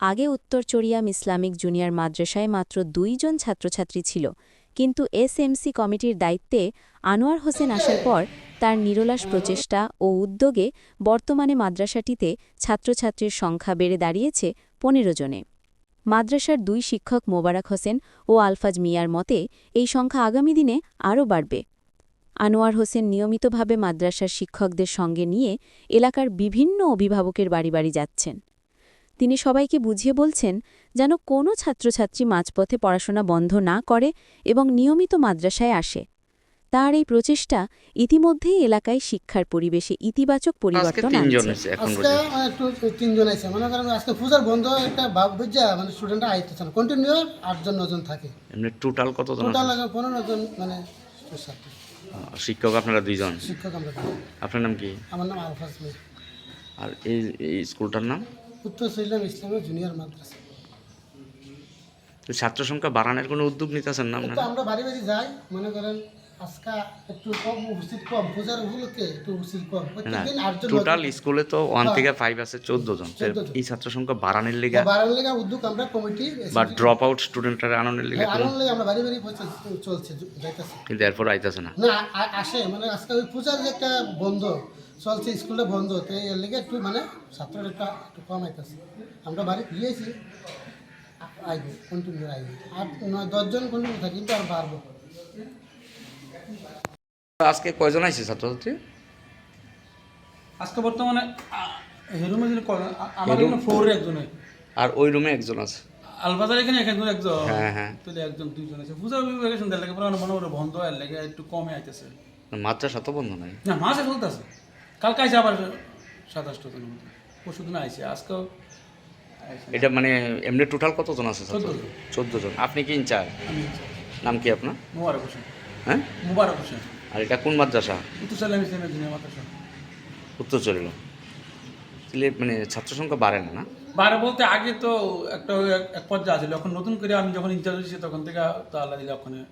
আগে উত্তর চরিয়াম Islamic junior মাদ্রাসায় মাত্র দুইজন ছাত্রছাত্রী ছিল, কিন্তু এসএমসি কমিটির দায়িত্বে আনোয়ার হোসেন আসার পর তার নিরলাস প্রচেষ্টা ও উদ্যোগে বর্তমানে মাদ্রাসাটিতে ছাত্রছাত্রীর সংখ্যা বেড়ে দাঁড়িয়েছে পনেরো জনে। মাদ্রাসার দুই শিক্ষক মোবারক হোসেন ও আলফাজ মিয়ার মতে, এই সংখ্যা আগামী দিনে আরও বাড়বে। আনোয়ার হোসেন নিয়মিতভাবে মাদ্রাসার শিক্ষকদের সঙ্গে নিয়ে এলাকার বিভিন্ন অভিভাবকের বাড়ি বাড়ি যাচ্ছেন। তিনি সবাইকে বুঝিয়ে বলছেন যেন কোনো ছাত্রছাত্রী মাঝপথে পড়াশোনা বন্ধ না করে এবং নিয়মিত মাদ্রাসায় আসে। তার এই প্রচেষ্টা ইতিমধ্যেই এলাকায় শিক্ষার পরিবেশে ইতিবাচক পরিবর্তন আনছে। আজকে মানে একটু তিনজন আছে মনে করেন আজকে পূজার বন্ধ একটা ভাব বুঝা মানে স্টুডেন্টরা আইতেছে না কন্টিনিউ আটজন নজন থাকে। এমনি টোটাল কতজন টোটাল পনেরো জন মানে শিক্ষক আপনারা দুইজন? শিক্ষক আমরা আপনার নাম কি? আমার নাম আলফাজ আর এই স্কুলটার নাম? উত্তর সিলাম ইসলামের জুনিয়র মাদ্রাসা। ছাত্র সংখ্যা বাড়ানোর কোনো উদ্যোগ নিতেছেন না আমরা বাড়ি বাড়ি যাই মনে করেন আজকে একটু কম উপস্থিত কম। পূজার উপলক্ষে একটু উপস্থিত কম। প্রত্যেকদিন আটজন টোটাল স্কুলে তো ওয়ান হ্যাঁ। থেকে ফাইভ আছে চোদ্দ জন তো 14 জন। এই ছাত্র সংখ্যা বাড়ানোর লেগে বাড়ানোর লেগে উদ্যোগ আমরা কমিটি বা ড্রপ আউট স্টুডেন্টরা আনানোর লেগে কোনো আনানোর লেগে আমরা বাড়ি বাড়ি চলছে যাইতেছে। কিন্তু এরপর আইতেছে না। না আসে মানে আজকে ওই পূজার যে একটা বন্ধ চলছে স্কুলটা বন্ধ তো এর লেগে একটু মানে ছাত্ররা একটু কম আইতেছে। আমরা বাড়ি ফিরিয়েছি আইব কন্টিনিউ আইব। আর নয় দশজন কন্টিনিউ থাকি কিন্তু আর বাড়বো। আজকে কয়জন আইছে ছাত্রছাত্রী? আজকে বর্তমানে হেরুমে যিনি করেন আমার এখানে ফ্লোরে একজন আর ওই রুমে একজন আছে। আলবাজার এখানে একজন একজন? হ্যাঁ, হ্যাঁ। তাহলে একজন দুইজন আছে। পূজা লাগে পুরো মনে করে বন্ধ হওয়ার লাগে একটু কমে আইতেছে। মাদ্রাসা তো বন্ধ নাই। না মাসে চলতেছে কালকে আইসে আবার সাতাশটা জন পরশু দিন আইসে আজকেও এটা মানে এমনি টোটাল কতজন আছে 14 জন। চোদ্দ জন। আপনি কি ইনচার্জ নাম কি আপনার? মুবারক হোসেন। হ্যাঁ? মুবারক হোসেন। আর এটা কোন মাদ্রাসা? উত্তর জুনিয়র মাদ্রাসা। উত্তর চলিল মানে ছাত্র সংখ্যা বাড়ে না না? বারে বলতে আগে তো একটা এক- পর্যায়ে আছিল। এখন নতুন করে আমি যখন ইনচার্জ হয়েছি তখন থেকে তো আল্লাহ দিলে ওখানে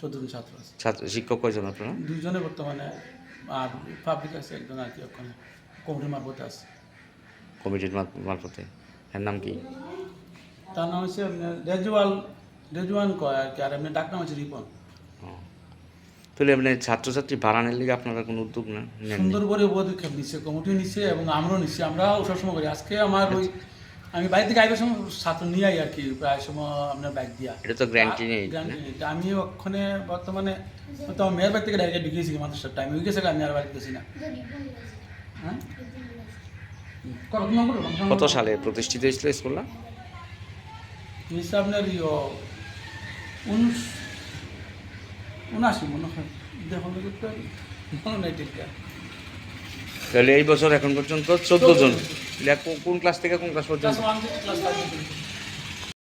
চোদ্দ জন ছাত্র আছে। ছাত্র শিক্ষক কয়জন আপনারা? দুইজনে বর্তমানে আর পাবলিক আছে একজন আর কি ওখানে। কমিটির মারফতে আছে। কমিটির মারফতে। এর নাম কি? তার নাম হচ্ছে রেজওয়াল রেজওয়ান কয় আর কি আর এমনি ডাক নাম হচ্ছে রিপন। তাহলে মানে ছাত্রছাত্রী বাড়ানোর লিগে আপনারা কোনো উদ্যোগ না? সুন্দর করে পদক্ষেপ নিচ্ছে কমিটিও নিচ্ছে এবং আমরাও নিচ্ছি আমরাও সবসময় করি। আজকে আমার ওই আমি বাইরে থেকে আইবার সময় ছাত্র নিয়ে আই আর কি প্রায় সময় আপনার বাইক দিয়া। এটা তো গ্যারান্টি নেই। আমি ওখানে বর্তমানে তো আমার মেয়ের বাড়ি থেকে ডাইরেক্ট ঢুকিয়েছি মাদ্রাসার টাইম ওই গেছে আমি আর বাড়ি গেছি না। হ্যাঁ? কত সালে প্রতিষ্ঠিত হয়েছিল স্কুলটা? আপনার উনিশ উনাশি মনে হয়। মনে নাই তাহলে এই বছর এখন পর্যন্ত চোদ্দ জন। কোন ক্লাস থেকে কোন ক্লাস পর্যন্ত।